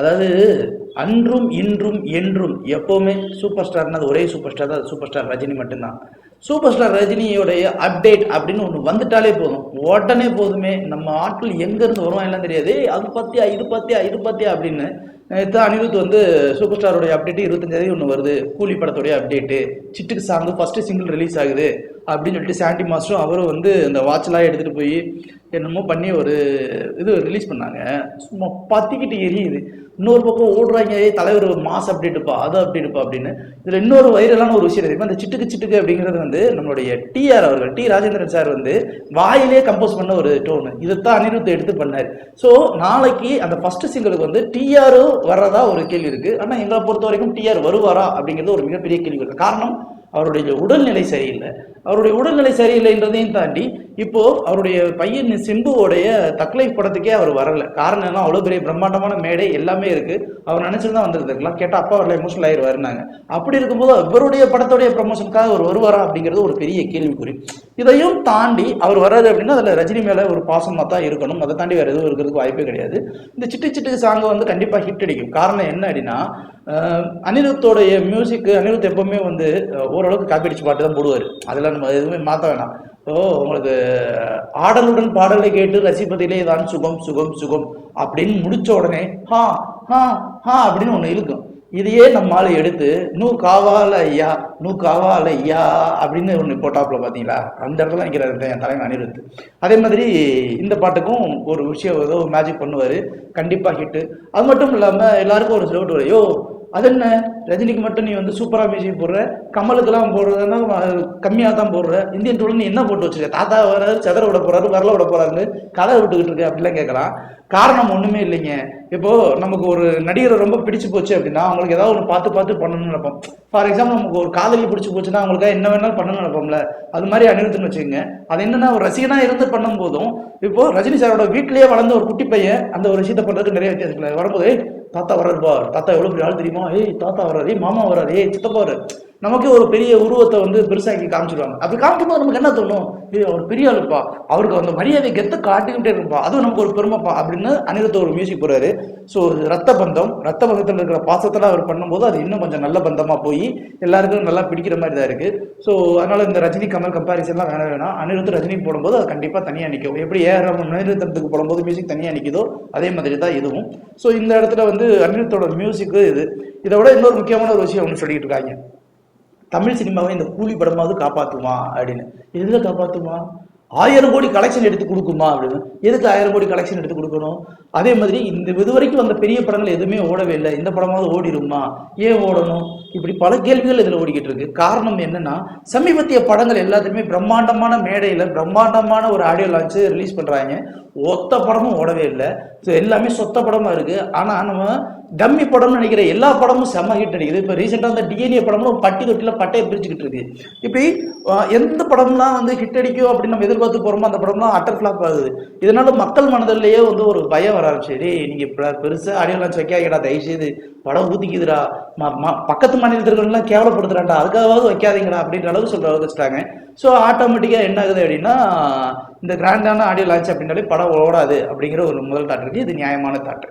அதாவது அன்றும் இன்றும் என்றும் எப்போவுமே சூப்பர் ஸ்டார்னா ஒரே சூப்பர் ஸ்டார் தான். சூப்பர் ஸ்டார் ரஜினி மட்டும்தான். சூப்பர் ஸ்டார் ரஜினியோடைய அப்டேட் அப்படின்னு ஒன்று வந்துட்டாலே போதும். உடனே போதுமே நம்ம ஆட்கள் எங்கேருந்து வரும் எல்லாம் தெரியாது. அது பார்த்தியா இது பார்த்தியா இது பார்த்தியா அப்படின்னு நேற்று அனிருத் வந்து சூப்பர் ஸ்டாரோடைய அப்டேட்டு இருபத்தஞ்சாவது ஒன்று வருது. கூலி படத்தோடைய அப்டேட்டு சிட்டுக்கு சாங்கு ஃபஸ்ட்டு சிங்கிள் ரிலீஸ் ஆகுது. அப்படின்னு சொல்லிட்டு சாண்டி மாஸ்டரும் அவரும் வந்து இந்த வாட்ச்லாம் எடுத்துகிட்டு போய் என்னமோ பண்ணி ஒரு இது ரிலீஸ் பண்ணாங்க. சும்மா பத்திக்கிட்டு எரியுது. இன்னொரு பக்கம் ஓடுறாங்க தலைவர் ஒரு மாஸ் அப்டேட்டுப்பா அது அப்டேட்டுப்பா அப்படின்னு. இதில் இன்னொரு வைரலான ஒரு விஷயம் தெரியுமா அந்த சிட்டுக்கு சிட்டுக்கு அப்படிங்கிறது வந்து நம்மளுடைய டிஆர் அவர்கள் டி ராஜேந்திரன் சார் வந்து வாயிலே கம்போஸ் பண்ண ஒரு டோனு இதைத்தான் அனிருத் எடுத்து பண்ணார். ஸோ நாளைக்கு அந்த ஃபர்ஸ்ட் சிங்கிளுக்கு வந்து டிஆரும் வர்றதா ஒரு கேள்வி இருக்குது ஆனால் எங்களை பொறுத்த வரைக்கும் டிஆர் வருவாரா அப்படிங்கிறது ஒரு மிகப்பெரிய கேள்வி இருக்குது காரணம் அவருடைய உடல்நிலை சரியில்லை. அவருடைய உடல்நிலை சரியில்லைன்றதையும் தாண்டி இப்போ அவருடைய பையன் சிம்புவோடைய தக்லை படத்துக்கே அவர் வரல. காரணம் என்ன அவ்வளோ பெரிய பிரம்மாண்டமான மேடை எல்லாமே இருக்கு. அவர் நினைச்சிருந்தா வந்திருக்கலாம் கேட்டால் அப்பா வரல எமோஷனல் ஆயிடுவாருனாங்க அப்படி இருக்கும்போது இவருடைய படத்துடைய ப்ரமோஷனுக்காக அவர் வருவாரா அப்படிங்கிறது ஒரு பெரிய கேள்விக்குறி. இதையும் தாண்டி அவர் வர்றாரு அப்படின்னா அதில் ரஜினி மேலே ஒரு பாசமாக தான் இருக்கணும். அதை தாண்டி வேறு எதுவும் இருக்கிறதுக்கு வாய்ப்பே கிடையாது. இந்த சிட்டு சிட்டு சாங்கை வந்து கண்டிப்பாக ஹிட் அடிக்கும். காரணம் என்ன அப்படின்னா அனிருத்தோடைய மியூசிக் அனிருத் எப்பவுமே வந்து ஓரளவுக்கு காப்பி அடிச்சு பாட்டு தான் போடுவார். அதெல்லாம் நம்ம எதுவுமே மாற்ற வேணாம். ஓ உங்களுக்கு ஆடலுடன் பாடலை கேட்டு ரசிப்பதிலே தான் சுகம் சுகம் சுகம். அப்படின்னு முடிச்ச உடனே ஹா ஹா ஹா அப்படின்னு ஒன்று இழுக்கும். இதையே நம்மால் எடுத்து நூ காவால ஐயா நூ காவால ஐயா அப்படின்னு ஒன்று போட்டாப்புல பார்த்தீங்களா அந்த இடத்துல நிற்கிறாரு என் தலைமை அனிருத். அதே மாதிரி இந்த பாட்டுக்கும் ஒரு விஷயம் ஏதோ மேஜிக் பண்ணுவார். கண்டிப்பாக ஹிட்டு அது மட்டும் இல்லாமல் எல்லாருக்கும் ஒரு சிலவட்டு வரும் யோ அது என்ன ரஜினிக்கு மட்டும் நீ வந்து சூப்பரா மியூசிக் போடுற. கமலுக்கெல்லாம் போடுறதுன்னா கம்மியாக தான் போடுற. இந்தியன் டூல நீ என்ன போட்டு வச்சிருக்க? தாத்தா வராது செதற விட போறாரு வரல விட போறாருன்னு கதை விட்டுக்கிட்டு இருக்க அப்படிலாம் கேட்கலாம். காரணம் ஒண்ணுமே இல்லைங்க. இப்போ நமக்கு ஒரு நடிகரை ரொம்ப பிடிச்சு போச்சு அப்படின்னா அவங்களுக்கு ஏதாவது ஒன்று பார்த்து பார்த்து பண்ணணும்னு நினைப்போம். ஃபார் எக்ஸாம்பிள் நமக்கு ஒரு காதலி பிடிச்சி போச்சுன்னா அவங்களுக்கு என்ன வேணாலும் பண்ணணும்னு நினைப்போம்ல. அது மாதிரி அனிருத்துன்னு வச்சுக்கோங்க. அது என்னன்னா ஒரு ரசிகனா இருந்து பண்ணும் போதும் இப்போ ரஜினி சாரோட வீட்லேயே வளர்ந்த ஒரு குட்டி பையன் அந்த ஒரு விஷயத்தை பண்றதுக்கு நிறைய வித்தியாசம் வரும்போது தாத்தா வர்றாருப்பா தாத்தா எவ்வளோ பெரிய ஆள் தெரியுமா? ஏய் தாத்தா வர்றாரு. ஏய் மாமா வர்றாரு. ஏய் சித்தப்பா வர்றாரு. நமக்கே ஒரு பெரிய உருவத்தை வந்து பெருசாக்கி காமிச்சிருவாங்க. அப்படி காமிக்கும்போது நமக்கு என்ன தோணும்? இது அவர் பெரிய ஆளுப்பா. அவருக்கு அந்த மரியாதை கெத்த காட்டிக்கிட்டே இருப்பா. அதுவும் நமக்கு ஒரு பெருமைப்பா அப்படின்னு அனிருத்த ஒரு மியூசிக் போறாரு ஸோ ரத்த பந்தம் ரத்த பந்தத்தில் இருக்கிற பாசத்தில் அவர் பண்ணும்போது அது இன்னும் கொஞ்சம் நல்ல பந்தமா போய் எல்லாருக்கும் நல்லா பிடிக்கிற மாதிரி தான் இருக்கு. ஸோ அதனால இந்த ரஜினி கமல் கம்பாரிசன்லாம் வேணாம் வேணாம். அனிருத் ரஜினி போடும்போது அது கண்டிப்பாக தனியாக நிற்கும் எப்படி ஏஆர் ரஹ்மான் அனிருத்தத்துக்கு போடும்போது மியூசிக் தனியாக நிற்கிதோ அதே மாதிரி தான் இதுவும். ஸோ இந்த இடத்துல வந்து அனிருத்தோட மியூசிக்கு இது. இதை விட இன்னொரு முக்கியமான ஒரு விஷயம் ஒன்று சொல்லிட்டு இருக்காங்க. தமிழ் சினிமாவை இந்த கூலி படமாவது காப்பாற்றுமா அப்படின்னு. எதில் காப்பாற்றுமா ஆயிரம் கோடி கலெக்ஷன் எடுத்து கொடுக்குமா அப்படின்னு. எதுக்கு ஆயிரம் கோடி கலெக்ஷன் எடுத்து கொடுக்கணும்? அதே மாதிரி இந்த இது வரைக்கும் வந்த பெரிய படங்கள் எதுவுமே ஓடவே இல்லை. இந்த படமாவது ஓடிடுமா? ஏன் ஓடணும்? இப்படி பல கேள்விகள் இதில் ஓடிக்கிட்டு இருக்கு. காரணம் என்னன்னா சமீபத்திய படங்கள் எல்லாத்துக்குமே பிரம்மாண்டமான மேடையில் பிரம்மாண்டமான ஒரு ஆடியோ லான்ச்சு ரிலீஸ் பண்ணுறாங்க ஒத்த படமும் ஓடவே இல்லை. ஸோ எல்லாமே சொத்த படமாக இருக்குது ஆனால் நம்ம டம்மி படம்னு நினைக்கிற எல்லா படமும் செம்ம ஹிட் அடிக்குது. இப்போ ரீசெண்டாக அந்த டிஎன்ஏ படம்லாம் பட்டி தொட்டியில் பட்டையை பிரிச்சுக்கிட்டு இருக்கு. இப்படி எந்த படம்லாம் வந்து ஹிட் அடிக்கும் அப்படின்னு நம்ம எதிர்பார்த்து போகிறோமோ அந்த படம்லாம் அட்டர் ஃபிளாப் ஆகுது. இதனால மக்கள் மனதிலேயே வந்து ஒரு பயம் வர ஆரம்பிச்சு. நீங்கள் இப்போ பெருசாக அடியெல்லாம் வைக்காதீங்கடா தயவுசெய்து படம் ஊதிக்குதுடா ம- ம- பக்கத்து மாநிலத்திற்கெல்லாம் கேவலப்படுத்துறாண்டா அதுக்காகவாவது வைக்காதீங்கடா. அப்படின்ற அளவுக்கு சொல்கிற அளவுக்கு வச்சுட்டாங்க. ஸோ ஆட்டோமேட்டிக்காக என்ன ஆகுது அப்படின்னா இந்த கிராண்டான ஆடியோ லான்ச் அப்படின்னாலே படம் ஓடாது அப்படிங்கிற ஒரு முதல் தாட் இருக்குது இது நியாயமான தாட்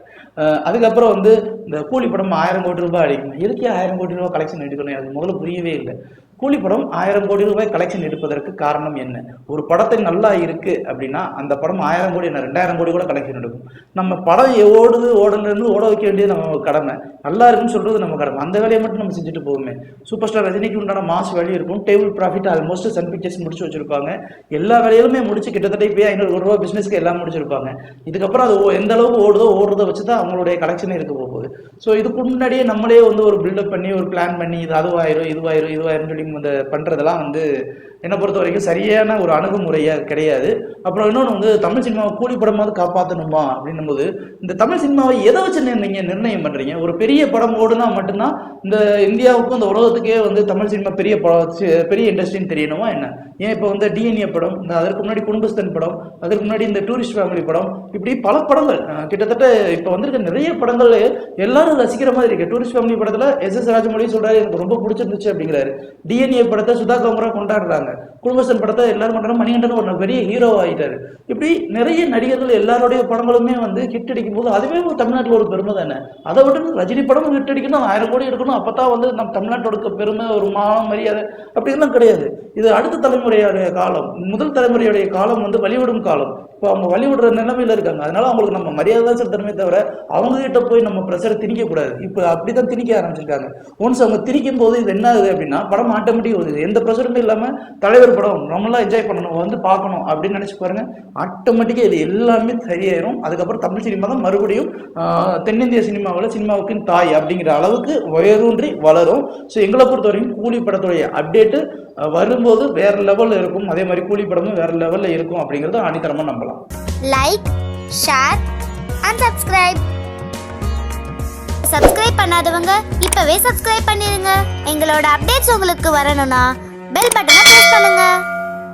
அதுக்கப்புறம் வந்து இந்த கூலி படம் ஆயிரம் கோடி ரூபாய் அடிக்கணும். எதுக்கே ஆயிரம் கோடி ரூபாய் கலெக்ஷன் எடுக்கணும்? எனக்கு முதல்ல புரியவே இல்லை. கூலி படம் ஆயிரம் கோடி ரூபாய் கலெக்ஷன் எடுப்பதற்கு காரணம் என்ன? ஒரு படத்தை நல்லா இருக்கு அப்படின்னா அந்த படம் ஆயிரம் கோடி என்ன ரெண்டாயிரம் கோடி கூட கலெக்ஷன் எடுக்கும். நம்ம படம் ஓடுது ஓடலன்னு ஓட வைக்க வேண்டியது நம்ம கடமை. நல்லா இருக்குன்னு சொல்றது நம்ம கடமை. அந்த வேலையை மட்டும் நம்ம செஞ்சுட்டு போவோமே. சூப்பர் ஸ்டார் ரஜினிக்கு உண்டான மாஸ் வேல்யூ இருக்கும். Table profit almost Sun Pictures முடிச்சு வச்சிருப்பாங்க. எல்லா வேலையிலுமே முடிச்சு கிட்டத்தட்ட இப்போ ஐநூறு கோடி ரூபாய் பிசினஸ்க்கு எல்லாம் முடிச்சிருப்பாங்க. இதுக்கப்புறம் அது ஓ- எந்த அளவுக்கு ஓடுதோ ஓடுறத வச்சு தான் அவங்களுடைய கலெக்ஷனே இருக்க போகுது. ஸோ இதுக்கு முன்னாடியே நம்மளே வந்து ஒரு பில்டப் பண்ணி ஒரு பிளான் பண்ணி இது அதுவாயிரும் இதுவாயிரும் இதுவாயிரும் சொல்லி இந்த பண்றதெல்லாம் வந்து என்னை பொறுத்த வரைக்கும் சரியான ஒரு அணுகுமுறையா கிடையாது. அப்புறம் இன்னொன்று வந்து தமிழ் சினிமாவை கூலி படமாவது காப்பாற்றணுமா அப்படின்னும் போது இந்த தமிழ் சினிமாவை எதை வச்சு நீங்கள் நிர்ணயம் பண்றீங்க? ஒரு பெரிய படம் ஓடுனா மட்டும்தான் இந்த இந்தியாவுக்கும் இந்த உலகத்துக்கே வந்து தமிழ் சினிமா பெரிய படம் பெரிய இண்டஸ்ட்ரின்னு தெரியணுமா என்ன? ஏன் இப்போ வந்து டிஎன்ஏ படம் இந்த அதற்கு முன்னாடி குடும்பஸ்தன் படம் அதற்கு முன்னாடி இந்த டூரிஸ்ட் ஃபேமிலி படம் இப்படி பல படங்கள் கிட்டத்தட்ட இப்போ வந்திருக்க நிறைய படங்கள் எல்லாரும் ரசிக்கிற மாதிரி இருக்கு. டூரிஸ்ட் ஃபேமிலி படத்தில் எஸ் எஸ் ராஜமொழி சொல்றாரு எனக்கு ரொம்ப பிடிச்சிருந்துச்சு அப்படிங்கிறாரு. டிஎன்ஏ படத்தை சுதா கங்குரா கொண்டாடுறாங்க. குடும்பசன் படத்தை எல்லாரும் கொண்டாடுறாங்க. மணிகண்டன் ஒரு பெரிய ஹீரோ ஆகிட்டாரு இப்படி நிறைய நடிகர்கள் எல்லாருடைய படங்களுமே வந்து ஹிட் அடிக்கும் போது அதுவே ஒரு தமிழ்நாட்டில் ஒரு பெருமை தானே? அதை விட்டு ரஜினி படம் ஹிட் அடிக்கணும் ஆயிரம் கோடி எடுக்கணும் அப்போ தான் வந்து நம்ம தமிழ்நாட்டோட பெருமை ஒரு மானம் மரியாதை அப்படிலாம் கிடையாது. இது அடுத்த தலைமுறையுடைய காலம். முதல் தலைமுறையுடைய காலம் வந்து வழிவிடும் காலம். இப்போ அவங்க வழிவிடுற நிலைமையில் இருக்காங்க. அதனால அவங்களுக்கு நம்ம மரியாதை தான் செலுத்தணுமே தவிர அவங்ககிட்ட போய் நம்ம ப்ரெஷரை திணிக்கக்கூடாது. இப்போ அப்படி தான் திணிக்க ஆரம்பிச்சிருக்காங்க. ஒன்ஸ் அவங்க திணிக்கும் போது இது என்ன ஆகுது அப்படின்னா படம் ஆட்டோமேட்டிக் வருது. எந்த ப்ரெஷருமே இல்லாமல் தலைவர் படம் நம்மளாம் என்ஜாய் பண்ணணும் வந்து பார்க்கணும் அப்படின்னு நினச்சி பாருங்க. ஆட்டோமேட்டிக்காக இது எல்லாமே சரியாயிரும். அதுக்கப்புறம் தமிழ் சினிமா தான் மறுபடியும் தென்னிந்திய சினிமாவில் சினிமாவுக்கு தாய் அப்படிங்கிற அளவுக்கு உயரூன்றி வளரும். ஸோ எங்களை பொறுத்த வரைக்கும் கூலி படத்துடைய அப்டேட்டு வரும்போது வேற லெவலில் இருக்கும். அதே மாதிரி கூலி படமும் வேற லெவலில் இருக்கும் அப்படிங்கிறத அனித்தரமாக நம்பலாம். Like share and subscribe subscribe பண்ணாதவங்க இப்பவே சப்ஸ்கிரைப் பண்ணிருங்க. எங்களோட அப்டேட்ஸ் உங்களுக்கு வரணும்னா பெல் பட்டனை பிரஸ் பண்ணுங்க.